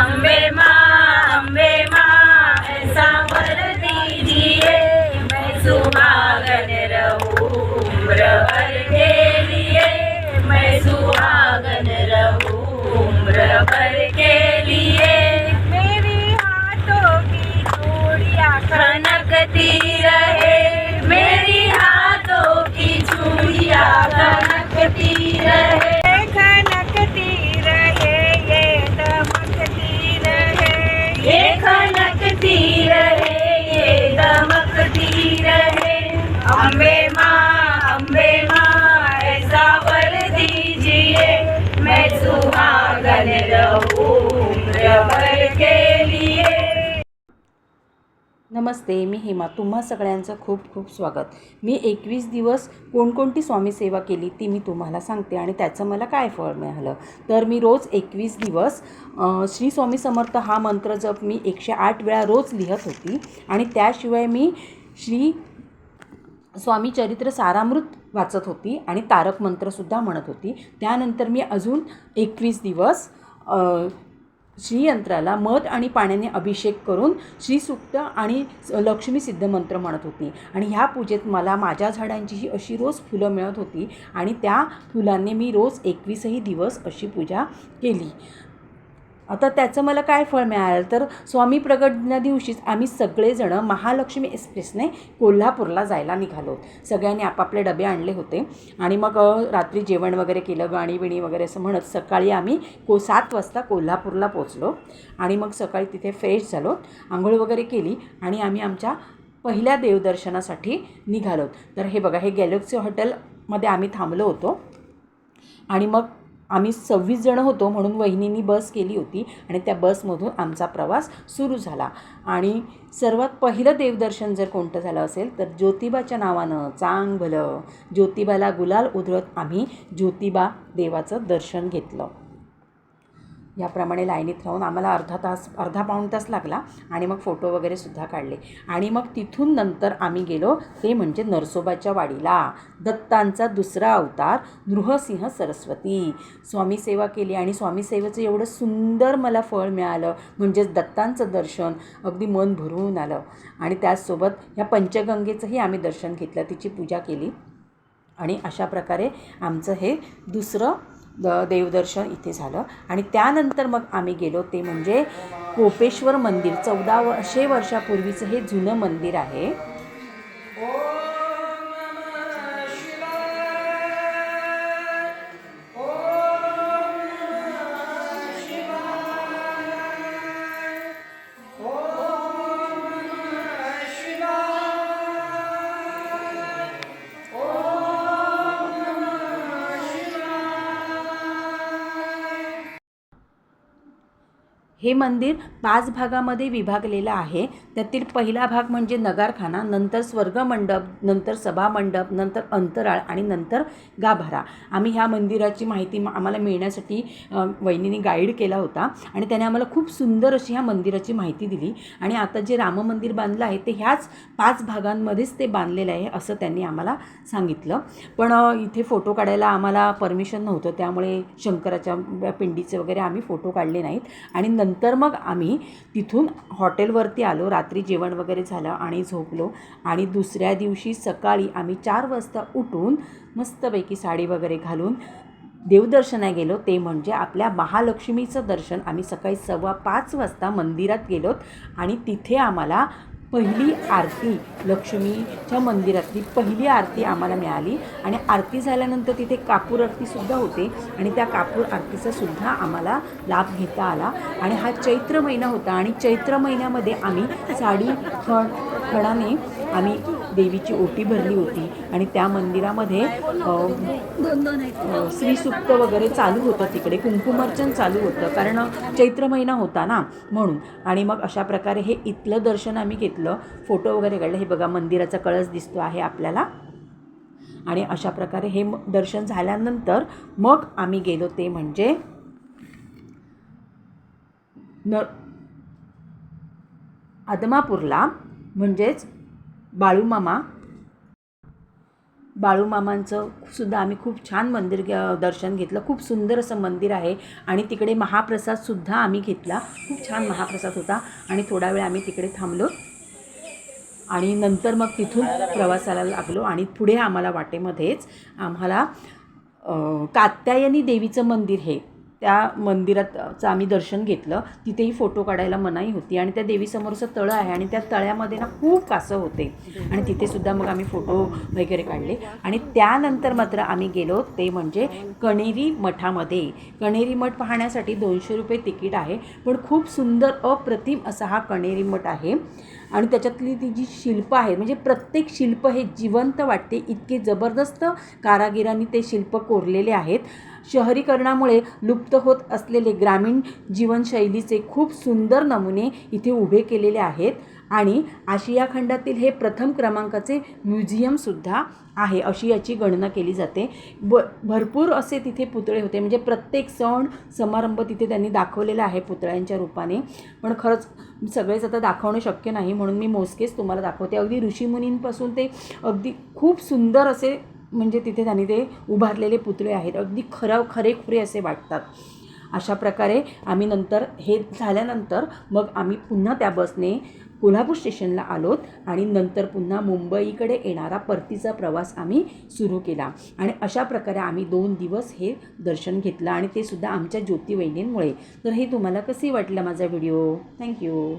अम्बे माँ अम्बे माँ अम्बे माँ ऐसा वर दीजिए। मैं सुहागन रहूं के लिए। नमस्ते मी हेमा. तुम्हा सगळ्यांचं खूप खूप स्वागत. मी एकवीस दिवस कोणकोणती स्वामी सेवा केली ती मी तुम्हाला सांगते आणि त्याचं मला काय फळ मिळालं? तर मी रोज एकवीस दिवस श्री स्वामी समर्थ हा मंत्र जप मी एकशे आठ वेळा रोज लिहत होती आणि त्याशिवाय मी श्री स्वामी चरित्र सारामृत वाचत होती आणि तारक मंत्रसुद्धा म्हणत होती. त्यानंतर मी अजून एकवीस दिवस श्रीयंत्राला मध आणि पाण्याने अभिषेक करून श्रीसुक्त आणि लक्ष्मी सिद्ध मंत्र म्हणत होती. आणि ह्या पूजेत मला माझ्या झाडांची ही अशी रोज फुलं मिळत होती आणि त्या फुलांनी मी रोज एकवीसही दिवस अशी पूजा केली. आता त्याचं मला काय फळ मिळालं? तर स्वामी प्रगटना दिवशीच आम्ही सगळेजणं महालक्ष्मी एक्सप्रेसने कोल्हापूरला जायला निघालो. सगळ्यांनी आपापले डबे आणले होते. आणि मग रात्री जेवण वगैरे केलं गाणीबिणी वगैरे असं म्हणत सकाळी आम्ही को सात वाजता कोल्हापूरला पोचलो आणि मग सकाळी तिथे फ्रेश झालो आंघोळ वगैरे केली आणि आम्ही आमच्या पहिल्या देवदर्शनासाठी निघालो. तर हे बघा हे गॅलेक्सी हॉटेलमध्ये आम्ही थांबलो होतो. आणि मग आम्ही सव्वीस जणं होतो म्हणून वहिनींनी बस केली होती आणि त्या बसमधून आमचा प्रवास सुरू झाला. आणि सर्वात पहिलं देवदर्शन जर कोणतं झालं असेल तर ज्योतिबाच्या नावानं चांग भलं. ज्योतिबाला गुलाल उधळत आम्ही ज्योतिबा देवाचं दर्शन घेतलं. याप्रमाणे लाईनीत राहून आम्हाला अर्धा तास अर्धा पाऊण तास लागला आणि मग फोटो वगैरे सुद्धा काढले. आणि मग तिथून नंतर आम्ही गेलो ते म्हणजे नरसोबाच्या वाडीला. दत्तांचा दुसरा अवतार नृहसिंह सरस्वती. स्वामी सेवा केली आणि स्वामी सेवेचं एवढं सुंदर मला फळ मिळालं म्हणजेच दत्तांचं दर्शन अगदी मन भरून आलं. आणि त्याचसोबत ह्या पंचगंगेचंही आम्ही दर्शन घेतलं तिची पूजा केली. आणि अशा प्रकारे आमचं हे दुसरं द देवदर्शन इथे झालं. आणि त्यानंतर मग आम्ही गेलो ते म्हणजे कोपेश्वर मंदिर. चौदा वर्षे वर्षापूर्वीचं हे जुनं मंदिर आहे. हे मंदिर पाच भागामध्ये विभागलेलं आहे. त्यातील पहिला भाग म्हणजे नगारखाना नंतर स्वर्गमंडप नंतर सभामंडप नंतर अंतराळ आणि नंतर गाभारा. आम्ही ह्या मंदिराची माहिती आम्हाला मिळण्यासाठी वहिनीने गाईड केला होता आणि त्याने आम्हाला खूप सुंदर अशी ह्या मंदिराची माहिती दिली. आणि आता जे राम मंदिर बांधलं आहे ते ह्याच पाच भागांमध्येच ते बांधलेलं आहे असं त्यांनी आम्हाला सांगितलं. पण इथे फोटो काढायला आम्हाला परमिशन नव्हतं. त्यामुळे शंकराच्या पिंडीचे वगैरे आम्ही फोटो काढले नाहीत. आणि नंतर मग आम्ही तिथून हॉटेलवरती आलो रात्री जेवण वगैरे झालं आणि झोपलो. आणि दुसऱ्या दिवशी सकाळी आम्ही चार वाजता उठून मस्तपैकी साडी वगैरे घालून देवदर्शना गेलो. ते म्हणजे आपल्या महालक्ष्मीचं दर्शन. आम्ही सकाळी सव्वा पाच वाजता मंदिरात गेलोत आणि तिथे आम्हाला पहिली आरती लक्ष्मीच्या मंदिरातली पहिली आरती आम्हाला मिळाली. आणि आरती झाल्यानंतर तिथे कापूर आरतीसुद्धा होते. आणि त्या कापूर आरतीचासुद्धा आम्हाला लाभ घेता आला. आणि हा चैत्र महिना होता. आणि चैत्र महिन्यामध्ये आम्ही साडी खण खणाने आम्ही देवीची ओटी भरली होती आणि त्या मंदिरामध्ये अ, वगैरे चालू होतं तिकडे कुंकुमार्चन चालू होतं कारण चैत्र महिना होता ना म्हणून. आणि मग अशा प्रकारे हे इथलं दर्शन आम्ही घेतलं. फोटो वगैरे काढलं. हे बघा मंदिराचा कळस दिसतो आहे आपल्याला. आणि अशा प्रकारे हे दर्शन झाल्यानंतर मग आम्ही गेलो ते म्हणजे न आदमापूरला. म्हणजेच बाळूमामा बाळूमामांचं सुद्धा आम्ही खूप छान मंदिर ग- दर्शन घेतलं. खूप सुंदर असं मंदिर आहे आणि तिकडे महाप्रसादसुद्धा आम्ही घेतला. खूप छान महाप्रसाद होता आणि थोडा वेळ आम्ही तिकडे थांबलो. आणि नंतर मग तिथून प्रवासाला लागलो आणि पुढे आम्हाला वाटेमध्येच आम्हाला कात्यायनी देवीचं मंदिर हे त्या मंदिराचं आम्ही दर्शन घेतलं. तिथेही फोटो काढायला मनाई होती आणि त्या देवीसमोरचं तळं आहे आणि त्या तळ्यामध्ये ना खूप कासं होते. आणि तिथेसुद्धा मग आम्ही फोटो वगैरे काढले. आणि त्यानंतर मात्र आम्ही गेलो ते म्हणजे कणेरी मठामध्ये. कणेरी मठ पाहण्यासाठी दोनशे रुपये तिकीट आहे पण खूप सुंदर अप्रतिम असा हा कणेरी मठ आहे. आणि त्याच्यातली ती जी शिल्प आहे म्हणजे प्रत्येक शिल्प हे जिवंत वाटते. इतके जबरदस्त कारागिरांनी ते शिल्प कोरलेले आहेत. शहरीकरणामुळे लुप्त होत असलेले ग्रामीण जीवनशैलीचे खूप सुंदर नमुने इथे उभे केलेले आहेत. आणि आशिया खंडातील हे प्रथम क्रमांकाचे म्युझियमसुद्धा आहे अशी याची गणना केली जाते. ब भरपूर असे तिथे पुतळे होते. म्हणजे प्रत्येक सण समारंभ तिथे त्यांनी दाखवलेला आहे पुतळ्यांच्या रूपाने. पण खरंच सगळेच आता दाखवणं शक्य नाही म्हणून मी मोजकेच तुम्हाला दाखवते. अगदी ऋषीमुनींपासून ते अगदी खूप सुंदर असे म्हणजे तिथे त्यांनी ते उभारलेले पुतळे आहेत. अगदी खरं खरेखुरे असे वाटतात. अशा प्रकारे आम्ही नंतर हे झाल्यानंतर मग आम्ही पुन्हा त्या बसने कोल्हापूर स्टेशनला आलोत आणि नंतर पुन्हा मुंबईकडे येणारा परतीचा प्रवास आम्ही सुरू केला. आणि अशा प्रकारे आम्ही दोन दिवस हे दर्शन घेतलं आणि ते सुद्धा आमच्या ज्योती वहिनींमुळे तर हे तुम्हाला कसे वाटलं माझा व्हिडिओ? थँक्यू